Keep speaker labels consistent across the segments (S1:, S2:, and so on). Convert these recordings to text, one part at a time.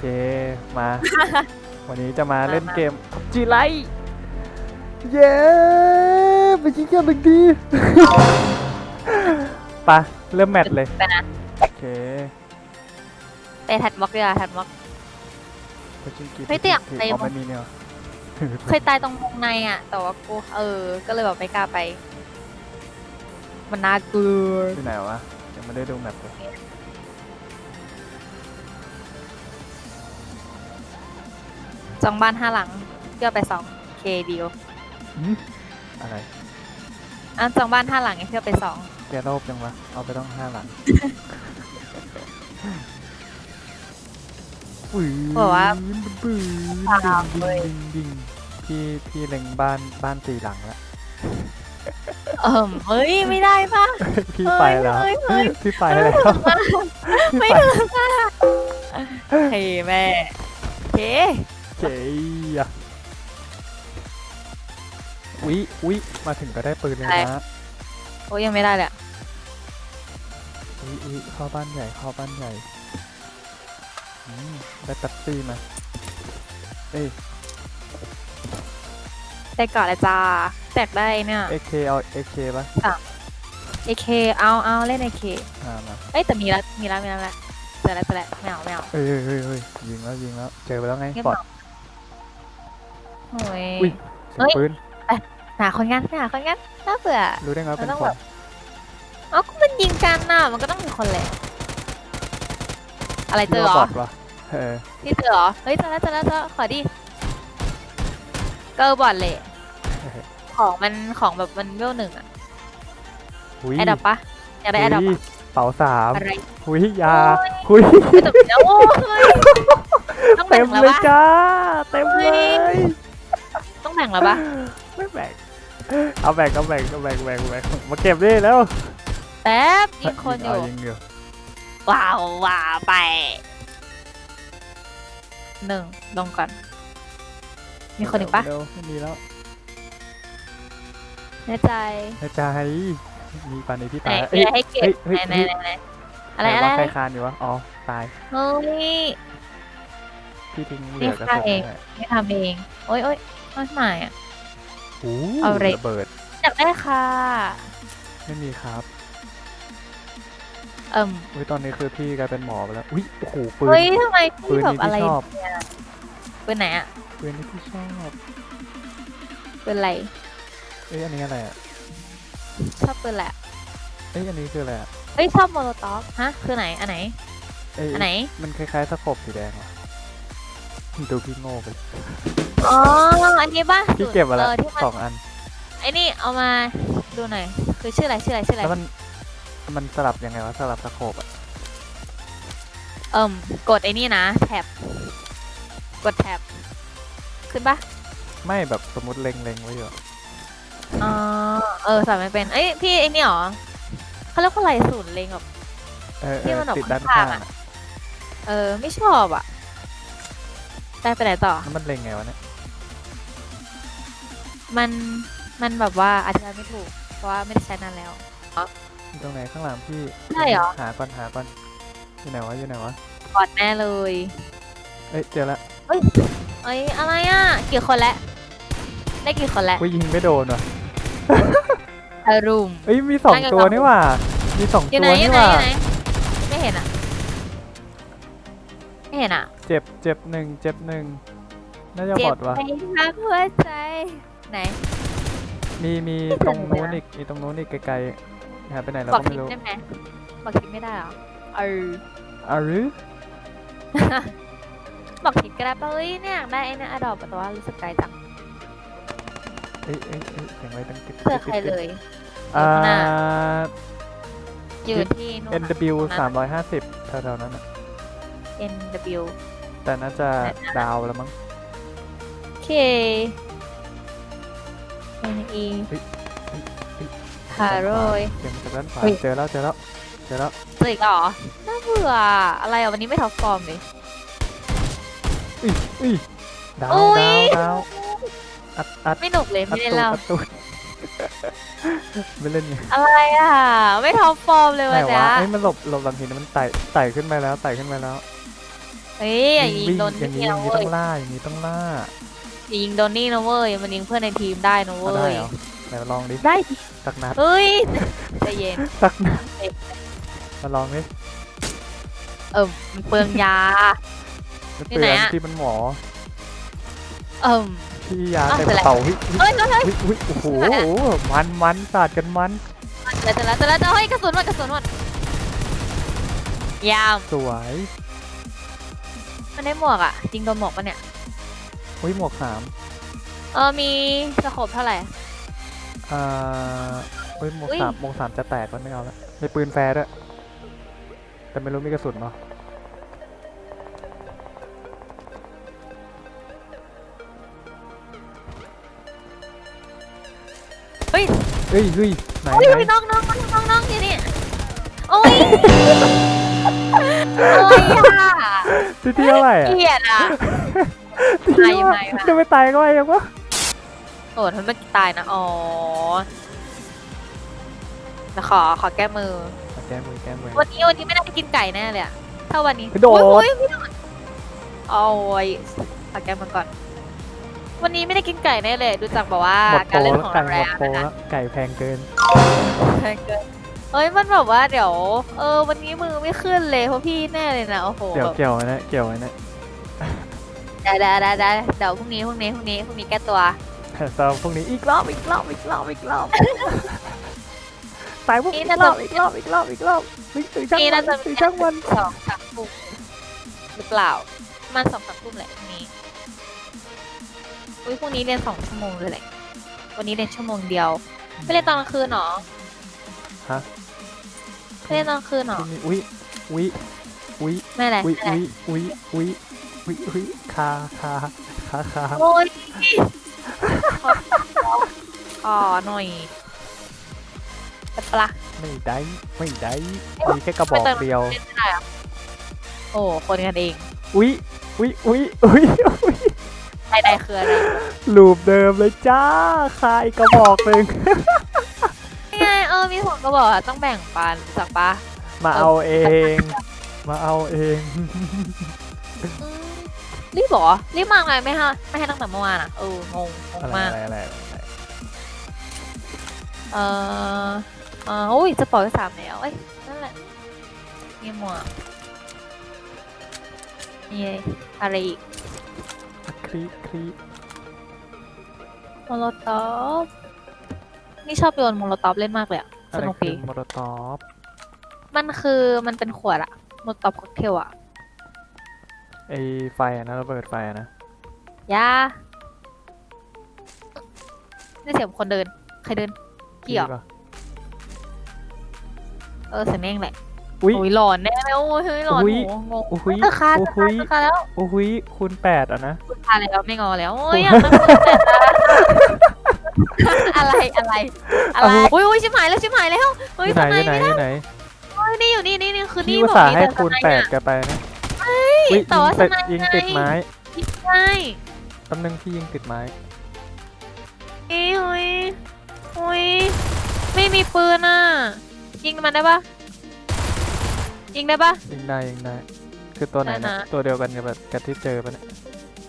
S1: เคมา วันนี้จะมาเล่นเกมจีไลเย้ไปยิงกันหนึ่งดีไปะเริ่มแมตช์เลย
S2: ไปนะ
S1: โอเค
S2: ไปถัดบล็อกดีกว่าถัดบล็อก
S1: ไปชิงกี
S2: เฮ้ยแต่อยาก
S1: ถื
S2: ไป
S1: อ๋อมันมีเนี่ย
S2: เคยตายตรงวงในอะ แต่ว่ากูเออ ก็เลยแบบไม่กล้าไป มันน่ากลัว
S1: ที่ไหนวะยังไม่ได้ดูแมปเลย
S2: สองบ้านห้าหลังเพื่อไปสองเคเดียว
S1: หืมอะไร
S2: อะสองบ้านห้าหลังไงเพื่อไปสอง
S1: แกโลภยังวะ เอาไปต้องห้าหลังปืน
S2: บอกว่า
S1: ปืน
S2: ตา
S1: ดิ
S2: ม
S1: ง
S2: เลย
S1: ดิงดิงพี่พี่เล็งบ้านบ้านสี่หลังแล้ว
S2: เอิ่มเฮ้ยไม่ได้ปะ
S1: พี่ไปแล้ว
S2: เฮ้ยเฮ้ย
S1: พี่ไปแล้ว
S2: ไม่
S1: พี่ไป
S2: ถึงอะเฮ้ยแม่เค
S1: เจ๊อะวิวิมาถึงก็ได้ปืนเลยนะ
S2: โอ้ยยังไม่ได้เลยอะ
S1: วิวิเข้าบ้านใหญ่เข้าบ้านใหญ่อืมได้แป๊บซี่มาเอ้ย
S2: ได้ก่อนเลยจ้าแตกได้เนี่ย
S1: เอเคเอาเอเคปะ
S2: เอเคเอาเอาเล่นเอเค
S1: อ่ามา
S2: เอ้ยแต่มีแล้วมีแล้วมีแล้วแหละเจอแล้วเจอแล้วไม่เอาไม่เอา
S1: เอ้ยเฮ้ยเฮ้ยยิงแล้วยิงแล้วเจอไปแล้วไง
S2: เงียบ
S1: ปอด
S2: โอ้ย
S1: อุ๊ยเสียงปืน
S2: หาคนงานหาคนงานน่าเบื่อ
S1: รู้ได้ไงว่าเป็น
S2: มันต้อง
S1: ค
S2: แบ
S1: น
S2: บ เอ้าก็มันยิงกันน่ะมันก็ต้องมีคนแหละอะไรเจอเหร
S1: บ
S2: อ
S1: อดวะเออ
S2: พี่เจอเหรอ เฮ้ยเจอแล้วเจอแล้วเจอแล้วขอดิเกอร์บอดเลย ของมันของแบบมันเวลหนึ่งอะ
S1: หุย
S2: แอดดับปะอยากได้แอดดับ
S1: หุยเป๋าสาม
S2: อะไร
S1: หุยยาหุย
S2: ไม่จบแล้วโอ้ยต้อง
S1: เต็
S2: แบ่
S1: ม
S2: งแล้ว
S1: เลย
S2: ปะ
S1: จ้า เต็มเลย
S2: ต้องแบ่งแล้วปะ
S1: ไม่แบ่งเอาแบ่งเอาแบ่งเอาแบ่งแบ่งแบ่งมาเก็บดิแล้ว
S2: แป๊บยิงคนอยู่
S1: ยิงอยู่
S2: ว้าวว้าวไปหนึ่งลงก่อน มีคนอีกปะ
S1: เร็วไม่มีแล้ว
S2: แน่ใจ
S1: ในใจมีปานในที่
S2: ไหน
S1: ตาย
S2: มีอะไรให้เก็บ
S1: เฮ้ย
S2: ไหน
S1: เฮ้ย
S2: ไหนไหนไหนอะไรอะไร
S1: ว่า
S2: อะ
S1: ใค
S2: ไร
S1: รคานอยู่วะอ๋อตาย
S2: เฮ้ย
S1: พี่ทิ้งเห
S2: นี่
S1: ลือกระ
S2: ฆ่า
S1: สุน
S2: เอง
S1: ไว้
S2: ไม่ทำเองโอ๊ยโอ๊ย ไม่หมายอะ
S1: โอ้
S2: เอาเลย
S1: ระเบิด
S2: อยากได้ค่ะ
S1: ไม่มีครับ
S2: เอิ่ม
S1: อุ้ยตอนนี้คือพี่กลายเป็นหมอไปแล้ว อุ้ยโอ้โหปืน
S2: เฮ้ยทำไม
S1: ปื
S2: พี่
S1: น
S2: แบบ
S1: นี้
S2: อะไร
S1: ที่ชอบ
S2: เนี่ยปืนไหนอะ
S1: ปืนนี้พี่ชอบ
S2: ปืนอะไร
S1: เอ้ยอันนี้อะไรอะ
S2: ชอบปืนแหละ
S1: เอ้ยอันนี้คืออะไรอะ
S2: เฮ้ยชอบโมโลตอฟฮะ คือไหนอันไหน
S1: เอ้ย
S2: อันไหน
S1: มันคล้ายๆสโคปสีแดงว่ะดูพี่โง่ไปเลย
S2: อ๋อ อันนี้ป่ะ
S1: พี่เก็บมาแล้ว
S2: ออที่มัน
S1: สองอัน
S2: ไอ้นี่เอามาดูหน่อย คือชื่ออะไรชื่ออะไรชื่ออะไร
S1: แล้วมันมันสลับยังไงวะสลับสโคปอะ
S2: เอิ่มกดไอ้นี่นะแท็บ กดแท็บ ขึ้นปะ
S1: ไม่แบบสมมติเล็งเล็งไว้อยู่อะ
S2: อ๋อ เออสอนไม่เป็น เอ้ยพี่ไอ้นี่หรอเขาเรียกว่าอะไรศูนย์เล็งแบบ
S1: เออเอ
S2: ที่
S1: อ
S2: มันออก
S1: ติดด้าน
S2: ข้า
S1: ข้างง
S2: ๆอะ
S1: อะ
S2: เออ ไม่ชอบอะ ได้ไปไหนต่อ
S1: แล้วมันเล็งไงวะเนี่ย
S2: มันมันแบบว่าอธิบายไม่ถูก เพราะว่าไม่ได้ใช้นานแล้ว
S1: อยู่ตรงไหนข้างหลังพี่
S2: ใช่เหรอ
S1: หาก่อนหาก่อนอยู่ไหนวะอยู่ไหนวะ
S2: ก่อนแน่เลย
S1: เอ้ยเจอละ
S2: เอ้ยอะไรอะกี่คนแล้วได้กี่คนแล้ว
S1: อุ้ยยิงไม่โดนว่ะ
S2: อารุม
S1: เอ้ยมีสอง
S2: นั่งกัน
S1: ตัว
S2: สอง
S1: นี่หว่า มีสอง
S2: อยู่
S1: ตั
S2: ไหน
S1: ว
S2: อยู่
S1: นี่
S2: ไหน
S1: หว่า
S2: อยู่ไหนไม่เห็นอะไม่เห็นอะ
S1: เจ็บเจ็บหนึ่งเจ็บหนึ่งน่าจะ
S2: เจ็
S1: บอดว่ะ
S2: ไปทักหัวใจ ไหน
S1: มีมี
S2: ไม่เจอ
S1: ตรงนู้น
S2: เลยนะ
S1: อีกมีตรงนู้นอีกไกลๆหายไปไหนเรา
S2: บอก
S1: ก็
S2: ทิ
S1: ไม่
S2: ป
S1: รู้
S2: ได้ไหมบอกทิปไม่ได้เหรอเออ
S1: อารือ
S2: บอกทิปก็ได้ป่ะเอ้ยเนี่ยอยากได้ไอ้เนี่ยอดอบแต่ว่ารู้สึกไกลจัง
S1: เอ้ยเอ้ยเอ้ยเสียงไว้ตั้งกิ๊บ
S2: เพื่อใครเลย
S1: อ่า
S2: ข้างหน้า อยู่ที่นู่น
S1: NW สามร้อยห้าสิบแถวๆนั้นอะ
S2: อะ NW
S1: แต่น่าจะดาวแล้วมั้ง
S2: K N E
S1: เฮ้ยเฮ้ยเฮ้ย
S2: คาโรย
S1: เสียงจากด้านขวา
S2: เฮ้ย
S1: เจอแล้วเจอแล้วเจอแล้ว
S2: เจออีกแล้วเหรอน่าเบื่ออะไรอะวันนี้ไม่ท็อปฟอร์มเลย
S1: อุ้ยอุ้ยดาว
S2: อุ๊
S1: ดาวยดาวอัดอัด
S2: ไม่หนุกเลย
S1: อั
S2: ไม่
S1: ด
S2: ได้
S1: ตูด
S2: เล่า
S1: อัดตูดไม่เล่นไง
S2: อะไรอะ ไม่ท็อปฟอร์มเลย
S1: ไหน
S2: วันเนี้
S1: วะ
S2: ย
S1: เอ้ยมันหลบหลบหลังหินมันไต่ไต่ขึ้นไปแล้วไต่ขึ้นไปแล้ว
S2: เฮ้ยอย่ายิง
S1: วิ่ง
S2: โดน
S1: อย่างนี้
S2: นี่
S1: อ
S2: นะ
S1: ย่างนี้
S2: เว้
S1: ต้
S2: ย
S1: องล่าอย่างนี้ต้องล่า
S2: อย่ายิงโดนนี่นะเว้ย มันยิงเพื่อนในทีมได้นะ
S1: เอา
S2: เว้
S1: ได้
S2: ย
S1: เหรอไหนมาลองดิ
S2: ได้ดิ
S1: สักนัด
S2: เฮ้ยใจเย็น
S1: สักนัดมาลองดิ
S2: เออมันเปลืองยา
S1: มัน
S2: ที่
S1: เตื
S2: ไหน
S1: อน
S2: อะ
S1: ที่มันหมอ
S2: เอิ่ม
S1: ที่ยา
S2: อ้าว
S1: เต็ม
S2: เป็น
S1: ก
S2: ไร
S1: ระเป๋าเฮ้ย
S2: เฮ้ยเฮ้ยเฮ้ย
S1: เฮ้ยเฮ้ยโอ้โหมันมันสาดกันมัน
S2: เดี๋ยวจะแล้วจะแล้วจะเฮ้ยกระสุนหมดกระสุนหมดยาม
S1: สวย
S2: มันได้หมวกอะ จริงโดนหมวกปะเนี่ย
S1: เฮ้ยหมวกสาม
S2: เออมีสโคปเท่าไหร่
S1: อ่าเฮ้ยหมวก
S2: อุ๊ย
S1: สามหมวกสามจะแตกแล้วไม่เอาแล้วมีปืนแฟร์ด้วยแต่ไม่รู้มีกระสุนเนาะ
S2: เฮ้ย
S1: เฮ้ยเฮ้ยไหน
S2: โอ้ย
S1: ไหน
S2: น้องน้องน้องน้องน้องอยู่นี่โอ้ยโอ้ยอะ
S1: ที่ที่เท่าไหร่อะ
S2: เกลียดอะ
S1: ที่
S2: ไม่
S1: ว่า
S2: ไม่ค่ะ
S1: จะไปตายก็ไอ้ยังวะ
S2: โอ้ทำไมตายนะ อ๋อแต่ขอขอแก้มือ
S1: แก้มือแก้มือ
S2: วันนี้วันนี้ไม่ได้กินไก่แน่เลยอะถ้าวันนี้
S1: โดด
S2: โอ้ยไม่โดดโอ้ยขอแก้มือก่อน วันนี้ไม่ได้กินไก่แน่เลย ดูจากแบบว่า
S1: หมดโป
S2: การ
S1: ร
S2: เล่น
S1: แล้ว
S2: ของ
S1: ไก่
S2: เรา
S1: หม
S2: แล้
S1: ดโปร
S2: วนะ
S1: แล้วไก่แพงเกิน
S2: แพงเกินเอ้ยมันแบบว่าเดี๋ยว เออ วันนี้มือไม่ขึ้นเลยเพราะพี่แน่เลยนะโอ้โห
S1: เดี๋ยวเกี่ยวไว้นะเกี่ยวไว้นะ
S2: ได้ได้ได้ได้เดี๋ยวพรุ่งนี้พรุ่งนี้พรุ่งนี้พรุ่งนี้แก้ตัว
S1: สำหรับพวกนี้อีกรอบอีกรอบอีกรอบอีกรอบตายพวก
S2: นี่
S1: อีก
S2: น่ารจะ
S1: อบอีกรอบอีกรอบอีกรอบวิ่งตื่นช่าง
S2: นี่
S1: มั
S2: น่านจะ
S1: ตื่นช่างมัน
S2: สองสามทุ่มหรือเปล่าประมันสองสามทุ่มแหละพรุ่งนี้อุ้ยพรุ่งนี้เรียนสองชั่วโมงเลยแหละวันนี้เรียนชั่วโมงเดียว ไม่เรียนตอนกลางคืนเหรอ
S1: ฮะ
S2: ไม่เรียนตอนกลางคืนเหรอ
S1: พวกนี้อุ้ยอุ้ยอุ้ย
S2: ไม่อะไร
S1: อุ้ย
S2: ไม่อะไร
S1: อุ้ยอุ้ยอุ้ย อุ้ยอุ้ยคาคาคาคา
S2: โอ้ยขออหน่อยจะปะละ
S1: ไม่ได้ไม่ได้มีแค่กระบอกเดียว
S2: โอ้คนกันเอง
S1: อุ้ยอุ้ยอุ้ยอุ้ยอุ้ย
S2: ใดๆคืออะไร
S1: ลูปเดิมเลยจ้าคาอีกระบอกหนึ่ง
S2: นี่ไงเออมีสองก็บอกต้องแบ่งปันจากปะ
S1: มาเอาเอง มาเอาเอง
S2: รีบเหรอรีบมากเลยไม่ให้ไม่ให้ตั้งแต่เมื่อวานอะเอองงงง
S1: อะไร
S2: มาก
S1: อะไรอะไรอะไร
S2: เออเอออุ้ยจะปล่อยไปสามแล้วเอ้ยนั่นแหละนี่หมวกนี่อะไรอีก
S1: คลีคลี
S2: โมโลตอฟนี่ชอบโยนโมโลตอฟเล่นมากเลยอะส
S1: อะไร
S2: นุก
S1: คื
S2: ดี
S1: อมอร์ตอฟ
S2: มันคือมันเป็นขวดอะโมโลตอฟค็อกเทลอะ
S1: ไอไฟอะนะระเบิดไฟอะนะ
S2: ยานี่เสียงคนเดิน ใครเดินพี่เหรอ
S1: ปะ
S2: เออเสียงแม่งแหละ
S1: อุ้ย
S2: โอ้ยหลอนแน่เลยโอ้ยเฮ้ยหลอน
S1: อุ๊ย
S2: โอ้งง
S1: โอ้โห
S2: เออคา
S1: โอ้
S2: จะ
S1: โห
S2: คาจะคาแล้ว
S1: โอ้โหคูณแปดอะนะ
S2: คาแล้วไม่งอแล้วโอ้ยอยากนั่งคุยแต่ตาอะไรอะไรอะไรอุ้ยอุ้ยชิบหายแล้วชิบหายแล้วเฮ้ย
S1: ที่ไหน
S2: ทำไม
S1: ที่ไหน
S2: ไม่ได้
S1: ที่ไหน
S2: เฮ้ยนี่อยู่นี่นี่นี่คือ
S1: พี่
S2: นี่
S1: อุต
S2: ผม
S1: ส่าห์
S2: มี
S1: ให้
S2: แต่
S1: คูณ
S2: ทำไม
S1: แปด
S2: อะ
S1: แกไปนะ อุ๊ย
S2: แต่ว่า
S1: ยิงติด
S2: ทำไม
S1: ยิงติด
S2: ไง
S1: ไม้
S2: ใช่
S1: แป๊บนึงพี่ยิงติดไม้
S2: เอ้ยอุ้ยอุ้ยไม่มีปืนอะ ยิงมันได้ปะยิงได้ปะ
S1: ยิงได้ยิงได้ คือตัวไหน
S2: ได้
S1: นะ
S2: นะ
S1: ตัวเดียวกันกับแบบกับที่เจอปะเนี่ย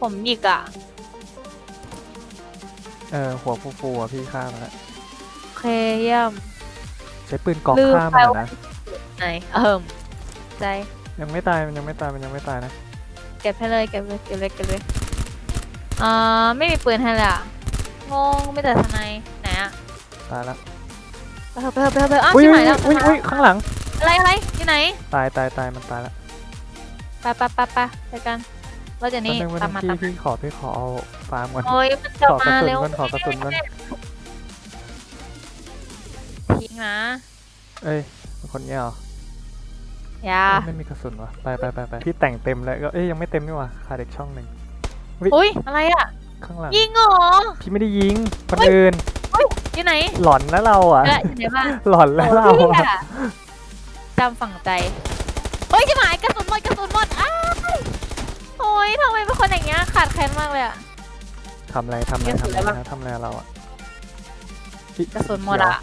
S2: ผมหยิกอะ
S1: เออหัวฟูๆอะพี่ฆ่ามาแล้ว
S2: โอเคเยี่ยม
S1: ใช้ปืนกอก
S2: ลืม
S1: ฆ่า
S2: ไป
S1: มันอะ
S2: ว่า
S1: นะ
S2: ไหนเอิ่มใจ
S1: ยังไม่ตายมันยังไม่ตายมันยังไม่ตายนะ
S2: เก็บให้เลยเก็บเลยเก็บเลยเก็บเลยอ่าไม่มีปืนให้เลยอะงงไม่แต่ทนายไหนอะ
S1: ตายแล้ว
S2: ไปเถอะไปเถอะไปเถอะไปเถอะอ้าว
S1: อุ้ย
S2: ชิบ
S1: อุ้
S2: หายยแล้ว
S1: อุ้ยอุ้ยข้างหลัง
S2: อะไรอะไรอยู่ไหน
S1: ตายตายตายมันตายแล้ว
S2: ไปไปไปไปไปกันว่าจะ
S1: แป๊บ
S2: นี่
S1: นึงวัน
S2: ตามมา
S1: พี่
S2: ตามมา
S1: พี่ขอพี่ขอเอาฟาร์มก่อน
S2: โอ้ยมันจะ
S1: ขอกระ
S2: มา
S1: สุน
S2: เร็ว
S1: ก่อนขอกระสุนก่อน
S2: ทิ้งนะ
S1: เอ้ยคนเนี้ยเหรอ
S2: อ ย่า
S1: เอ้ยไม่มีกระสุนวะไปไปไปไปพี่แต่งเต็มแล้วก็เอ้ยยังไม่เต็มนี่หว่าขาดอีกช่องหนึ่ง
S2: อุ้ยอะไรอะ
S1: ข้างหลัง
S2: ยิงเหรอ
S1: พี่ไม่ได้ยิงคน
S2: เฮ้ย
S1: อื่น
S2: อยู่ไหน
S1: หลอนแล้วเราอะ
S2: เอออยู่ไหนบ้าง
S1: หลอนแล้วเรา
S2: โอ้ย
S1: อะ
S2: อะจำฝังใจเฮ้ยจะหมายกระสุนหมดกระสุนหมดอ้ายโอ้ยทำไมเป็นคนอย่างเงี้ยขาดแคลนมากเลยอะ
S1: ทำอะไรทำอะไร
S2: กระสุ
S1: ทำ
S2: น
S1: อะไร
S2: อะไรบ้าง
S1: นะทำอะไรเราอะ
S2: กระสุนหมดอะ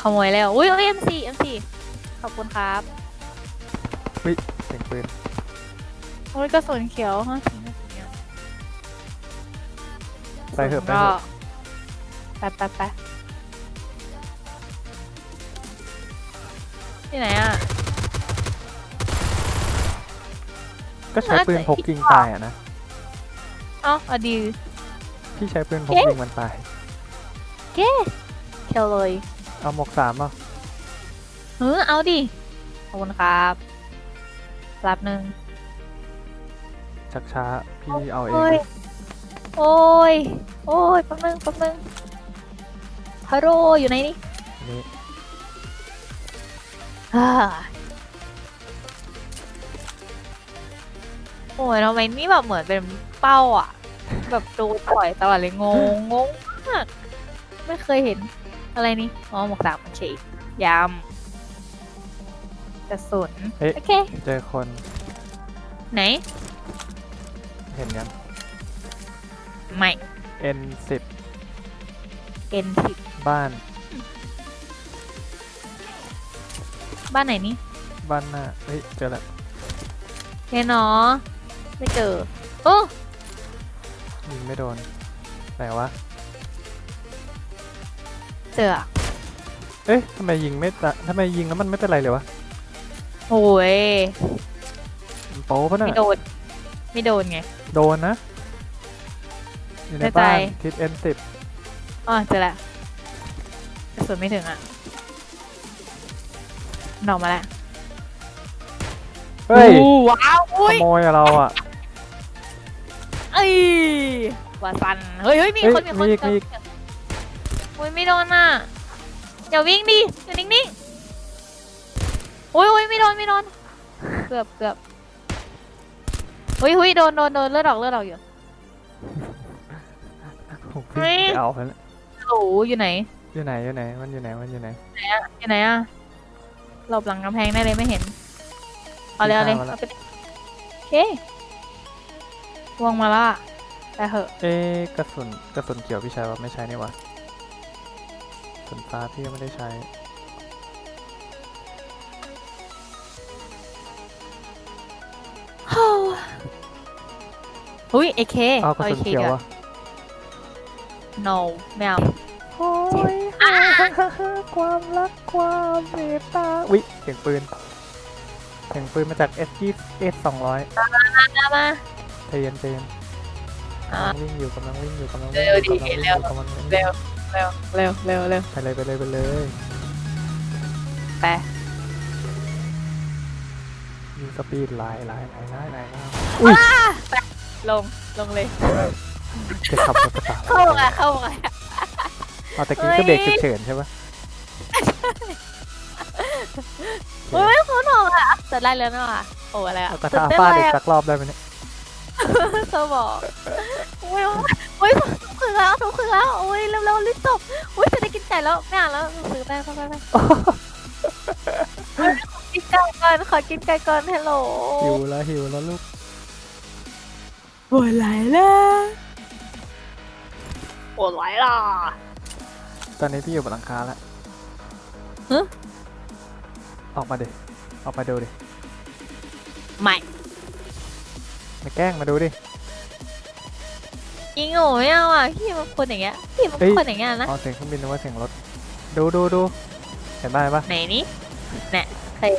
S2: ขโมยแล้วอุ้ยเอ็มซีเอ็มซีขอบคุณครับ
S1: เสียง ปืน
S2: โอ้ยกระสุนเขียวฮะถึงกระสุนเขียว
S1: ไปเถอะไป
S2: ก็
S1: เถอะ
S2: ไปไปไปที่ไหนอะ
S1: ก็ใช้ปืนพกยิงตายอะนะ
S2: เอ้าเอาดี
S1: พี่ใช้ปืนพก
S2: เอ๊ะ
S1: ยิงมันตาย
S2: เคลเลย
S1: เอาหมวกสามป่ะ
S2: เออเอาดิขอบคุณครับ รับหนึ่ง
S1: ชักช้าพี่เอาเอง
S2: โอ้ยโอ้ย โอ้ยแป๊บนึงแป๊บนึงฮัลโหลอยู่ไหนนี่
S1: อันนี้
S2: อ่าโอ้ยทำไมนี่แบบเหมือนเป็นเป้าอะ แบบโดนต่อยตลอดเลยงงงงมาก ไม่เคยเห็นอะไรนี่ อ๋อหมวกสามโอเคยำ กระสุน
S1: เอ๊ะ
S2: โอเค
S1: เจอคน
S2: ไหน
S1: เห็นยัง
S2: ไม่
S1: N10
S2: เอ็นสิบ
S1: บ้าน
S2: บ้านไหนนี่
S1: บ้านหน้าเฮ้ยเจอแล้ว
S2: เห็นเนาะไม่เจอโอ้
S1: ยิงไม่โดนไหนวะ
S2: เจออะ
S1: เอ๊ะทำไมยิงไม่ตะทำไมยิงแล้วมันไม่เป็นไรเลยวะ
S2: โอ้ย
S1: มันโป๊ปะน่ะ
S2: ไม่โดน ไม่โดนไง
S1: โดนนะ อยู่ใน
S2: แน่ใจ
S1: บ้านทิศ N10
S2: อ๋อเจอแล้วกระสุนไม่ถึงอะหนออกมาแล้ว
S1: เฮ้ย
S2: อู้ว้าว
S1: ข
S2: อุ้ย
S1: โมยอะเราอะ
S2: เอ้ยว่าสันเฮ้ยเฮ้ยมี
S1: เฮ้ย
S2: คนมีคน
S1: มีอีกมีอีก
S2: อุ้ยไม่โดนอะอย่าวิ่งดิอยู่นิ่งๆ อุ้ยอุ้ยไม่โดนไม่โดนเกือบเกือบอุ้ยอุ้ยโดนโดนโดนเลือดออกเลือดออกอยู่
S1: ผม
S2: เฮ้
S1: พี่
S2: ย
S1: ไปเอาไปแล้ว
S2: โอ้โหอยู่ไหน
S1: อยู่ไหนอยู่ไหนมันอยู่ไหนมันอยู่ไหน
S2: อยู่ไหนอะหลบหลังกำแพงได้เลยไม่เห็นเอาเลยเอาเลย
S1: มีทางมาแล้ว
S2: เอาไปเลยโอเควงมาและไปเหอะ
S1: เอ๊ะกระสุนกระสุนเขียวพี่ใช้ว่าไม่ใช้นี่หวะกระสุนฟ้าพี่ก็ไม่ได้ใช้
S2: หุ้ยเอเค
S1: เอากระสุน
S2: เค
S1: เขียว
S2: ดีก
S1: อะ
S2: no ไม่เอา
S1: โอ้ยความรักความเมตตาวิเสียงปืนเสียงปืนมาจาก S 2 S 200
S2: มามา
S1: ใจเย็นใจเย็น
S2: อะ
S1: กำลังวิ่งอยู่กำลังวิ่งอยู่กำลัง
S2: เร็
S1: วิ่ง
S2: ว
S1: อยู่
S2: ดิ
S1: กำลังวิ่ง
S2: เร็
S1: อ
S2: ว
S1: ยู่กำลังวิ่ง
S2: เร็วเร็วเร็วเร็วเร็ว
S1: ไปเลยไปเลยไปเลย
S2: ไป
S1: ยิงสปีดไล่ไล่ไล่ไล่ไล่ไล่
S2: ลง ลงเลย
S1: จะขับรถประตาม
S2: เข้ามาเข้ามา
S1: เอาแต่กี้ก็เบรกฉุกเฉินใช่ปะ
S2: โอ้ยเขาหนอกอะจะได้แล้วเนาะโอ้อะไรอะ
S1: เอากระ
S2: ตื่
S1: ทาน
S2: เต้น
S1: ฟาด
S2: เล
S1: อี
S2: ย
S1: ก
S2: อะ
S1: สักรอบได้ไหมเนี่ย
S2: สมองโอ้ยโอ้ยถูกคืนแล้วถูกคืนแล้วโอ้ยเร็วเร็วรีบจบโอ้ยจะได้กินไก่แล้วไม่อ่านแล้วซื้อไปไปไปไปกินไก่ก่อนขอกินไก่ก่อนฮัลโหล
S1: หิวแล้วหิวแล้วลูก
S2: ปวดไหลแล้วปวดไหลล่ะ
S1: ตอนนี้พี่อยู่บนหลังคาแล้ว
S2: ฮะ
S1: ออกมาดิ ออกมาดูดิ
S2: ไม่
S1: มาแกล้งมาดูดิ
S2: ยิงโง่ไม่เอาอะพี่มันคนอย่างเงี้ยพี่มัน
S1: เอ้ย
S2: คนอย่างเงี้ยนะ
S1: เอาเสียงเครื่องบินนึกว่าเสียงรถ ดูดูดูเห็นบ้างปะ
S2: ไหนนี่เนี่ยเคย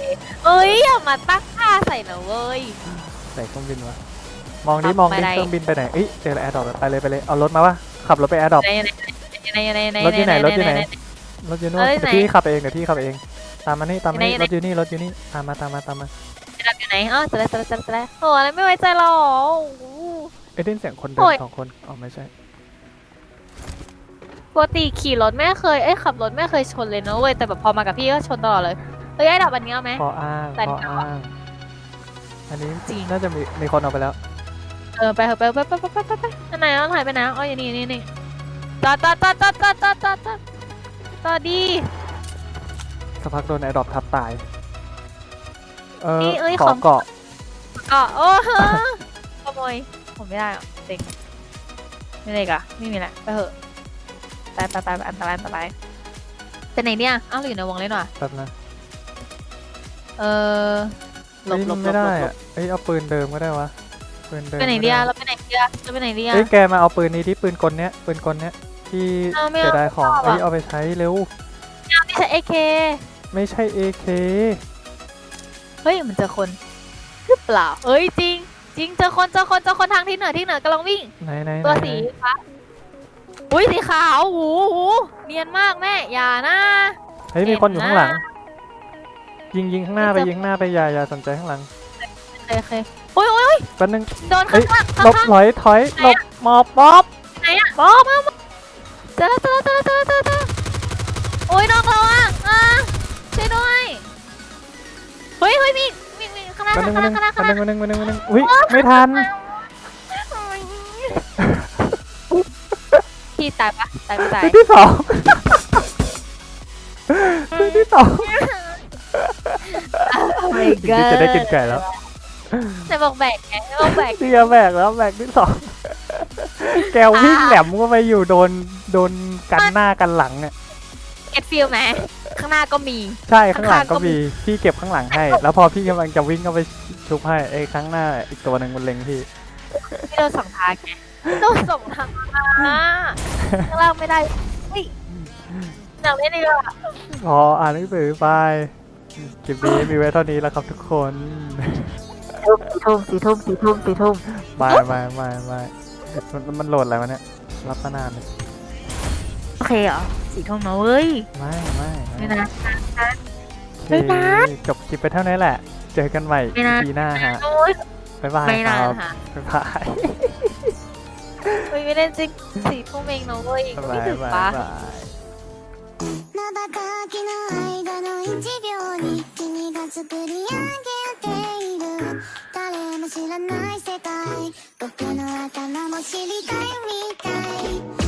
S2: เอ้ยอย่ามาตั้งท่าใส่นะเว้ย
S1: ใส่เครื่องบินวะ มองดิ
S2: ขับ
S1: มองดิ
S2: ไปไหน
S1: เครื่องบินไปไหนเอ้ยเจอแอร์ดรอปไปเลยไปเลยเอารถมาวะขับรถไปแอร์ดรอป
S2: ไหนไหนไหนไหนไหน
S1: รถอยู่ไหนรถอยู่ไหนรถอยู่นู่น
S2: เอ้ย
S1: เดี๋ยว
S2: ไหน
S1: พี่ขับเองเดี๋ยวพี่ขับเอง ตามมานี่ตามมานี่
S2: ไหนไหน
S1: รถอยู่นี่รถอยู่นี่ตามมาตามมาตามมา
S2: จะอยู่ไหนอ๋อจะได้จะได้จะได้จะได้โอ้อะไรไม่ไว้ใจหรอโอ้โห
S1: เอ้ยได้ยินเสียงคนเดิ
S2: โอ้
S1: น
S2: ย
S1: สองคนอ๋อไม่ใช่
S2: ปกติขี่รถไม่เคยเอ้ยขับรถไม่เคยชนเลยนะเว้ยแต่แบบพอมากับพี่ก็ชนตลอดเลยเอ้ยไอ้ดับอันนี้เอาไหม
S1: พออ้าง
S2: แต่
S1: พออ้างอันนี้
S2: จริง
S1: น่าจะมีมีคนเอาไปแล้ว
S2: เออไปเถอะไปไปไปไปไปไปไปอันไหนอันไหนไปนะอ๋ออยู่นี่นี่นี่จอดจอดจอดจอดจอดจอดจอดจอดจอดดี
S1: สักพักโดนแอร์ดรอปทับตาย เออ
S2: นี่เอ้ย
S1: ขอ
S2: ของ
S1: เกาะ
S2: ก็โอ้โหขโมยผมไม่ได้หรอกเด็กไม่เลยกะไม่มีแหละไปเถอะไปไปไปไปอันตรายอันตรายไปไหนเนี่ยอ้าวเราอยู่ในวงเล่นว่ะ
S1: แป๊บนะ
S2: เออหลบหลบหล
S1: ไม่
S2: บหล
S1: ได้
S2: บหล
S1: อะ
S2: บ
S1: เอ้ยเอาปืนเดิมก็ได้วะ ปืนเดิม
S2: ไปไหนเดีย
S1: ม่
S2: เราไปไหนเดียเราไปไหนเดีย
S1: เอ้ยแกมาเอาปืนนี้ที่ปืนกลเนี้ยปืนกลเนี้ยที่
S2: เอาไม่เอา
S1: เสียดายของ
S2: ไม่เอา
S1: เอ้ย
S2: อะ
S1: เอาไปใช้เร็ว
S2: ไม่ใช่เอเค
S1: ไม่ใช่ AK
S2: เฮ้ยมันเจอคนหรือเปล่าเอ้ยจริง จริงเจอคนเจอคนเจอคนทางที่เหนือที่เหนือกำลังวิ่ง
S1: ไหนไหน
S2: ตัว
S1: ไหน
S2: สีฟ้าอุ้ยสีขาวหูหูเนียนมากแม่อย่านะ
S1: เฮ้ยมีคนอยู่ข้างหลัง
S2: เห็นนะ
S1: ยิงยิงข้างหน้าไป
S2: ไม่เจอ
S1: ยิงข้างหน้าไปอย่าอย่าสนใจข้างหลัง
S2: โอเคโอเค โอ้ยโอ้ยโอ้ย
S1: แป๊บนึง
S2: โดน
S1: เอ้
S2: ข้าง
S1: ย
S2: ล่าง
S1: หล
S2: ข้าง
S1: บ
S2: ล่าง
S1: ถอยถอยหลบหมอบป๊อบ
S2: ไหนอะมองมองเจอแล้วเจอแล้วเจอแล้วเจอแล้วเจอแล้วโอ้ยนอกเราอะอะช่วยด้วยเฮ้ยเฮ้ยมีมีมีข้างหน้า
S1: แป๊บนึ
S2: ข้างงห
S1: แป๊
S2: น้า
S1: บ
S2: ข้างห
S1: นึ
S2: น้างข้างห
S1: แป๊บ
S2: น้า
S1: นึงแป๊บนึงแป๊บนึงแป๊บนึงอุ้ยไม่ทัน
S2: พี่ตายปะตายไม่ตาย
S1: ตัวที่สองตัวที่สอง
S2: Oh my
S1: จริงๆจะได้กินไก่แล้ว
S2: แต่บอกแบกไงบอกแบก
S1: เดียแบกแล้วแบกที่สอง แกวิ่งแหลมก็ไปอยู่โดนโดนกันหน้ากันหลังเนี่ย
S2: เก็ตฟิลไหมข้างหน้าก็มี
S1: ใช่ข้างหลัง
S2: ข้างๆก็
S1: ก็
S2: มี
S1: มีพี่เก็บข้างหลังให้ แล้วพอพี่กำลังจะวิ่งก็ไปชุบให้ไอ้ข้างหน้าอีกตัวหนึ่งมันเล็งพี่
S2: ไม่โดนสองทางไงโดนสองทางอะข้างล่างไม่ได้เฮ้ยหนังเล่นดีกว่า
S1: พออ่านหนังสือไปคลิปนี้มีไว้เท่านี้แล้วครับทุกคน
S2: สี่ทุ่มสี่ทุ่มสี่ทุ่มสี่ทุ่ม
S1: ไม่ไม่ไม่ไม่มันมันโหลดอะไรวะเนี่ยรับมานานเลย
S2: โอเคเหรอสี่ทุ่มนะเว้ย
S1: ไม่ไม่
S2: ไม่นะ
S1: โอเค
S2: ไม่นาน
S1: จบคลิปไปเท่านี้แหละ เจอกันใหม่
S2: ไม่นาน
S1: ปีหน้าฮะ
S2: โอ้ย
S1: บ๊ายบาย
S2: ไม่
S1: คน า
S2: น
S1: รับ
S2: ค่ะ
S1: บ๊ายบาย
S2: เฮ้ยไม่เล่นจริงสี่ทุ่มเองนะเว้ย
S1: บ๊าย
S2: ไม่
S1: บาย
S2: ถึง
S1: บ๊าย
S2: ปะ
S1: บาย
S3: 瞬きの間の一秒に君が作り上げている誰 も知らない世界。僕の頭も知りたいみたい。